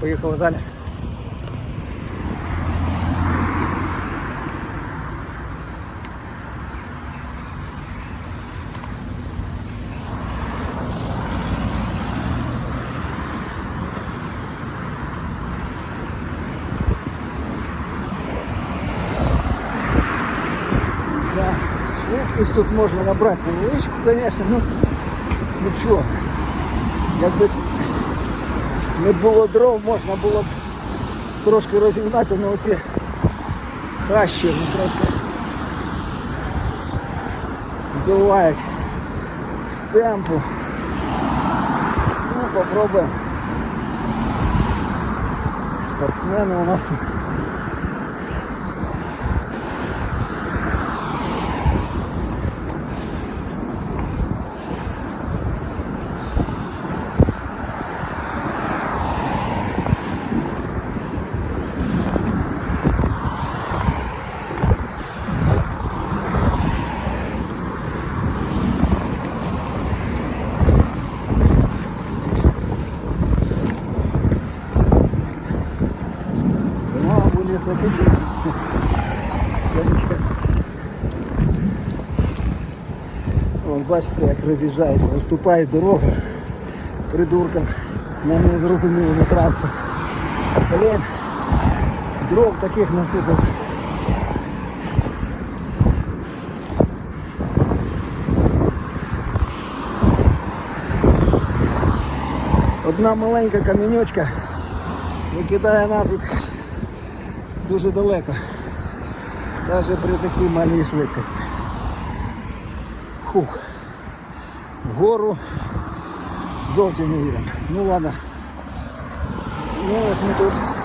Поїхали далі. Да, швидкість тут можна набрати невеличку, звісно, ну нічого. Якби не було дров, можна було б трошки розігнатися, але оці хащі ну, трошки збивають з темпу. Ну, попробуємо. Спортсмени у нас. Ну, а вулиця пішли. Сонечко. Вон, бачите, як роз'їжджається, виступає дорога придуркам на незрозумілому транспорт. Блін, дров таких насипав. Одна маленька камінючка викидає нафіг дуже далеко. даже при такой маленькой швидкості. Фух. гору зовсім не їдемо. Ну ладно. Ну ось ми тут.